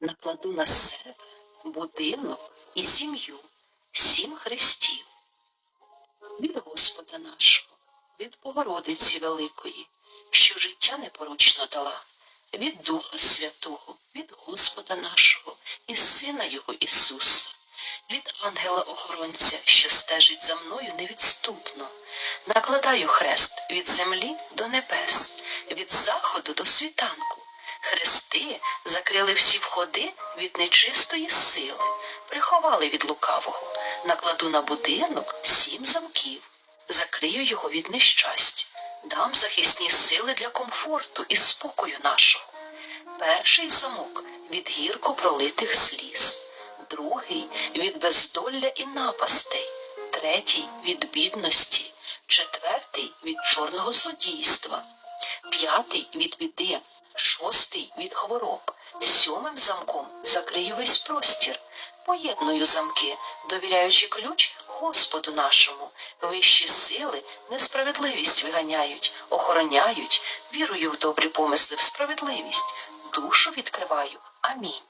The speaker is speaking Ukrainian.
накладу на себе будинок і сім'ю, сім хрестів. Від Господа нашого, від Богородиці Великої, що життя непорочно дала, від Духа Святого, від Господа нашого і Сина Його Ісуса, від ангела-охоронця, що стежить за мною невідступно. Накладаю хрест від землі до небес, від заходу до світанку. Хрести закрили всі входи від нечистої сили, приховали від лукавого, накладу на будинок сім замків, закрию його від нещастя, дам захисні сили для комфорту і спокою нашого. Перший замок від гірко пролитих сліз, другий від бездолля і напастей, третій від бідності, четвертий від чорного злодійства, п'ятий від біди, шостий від хвороб, сьомим замком закрию весь простір, поєдную замки, довіряючи ключ Господу нашому. Вищі сили несправедливість виганяють, охороняють, вірую в добрі помисли в справедливість, душу відкриваю. Амінь.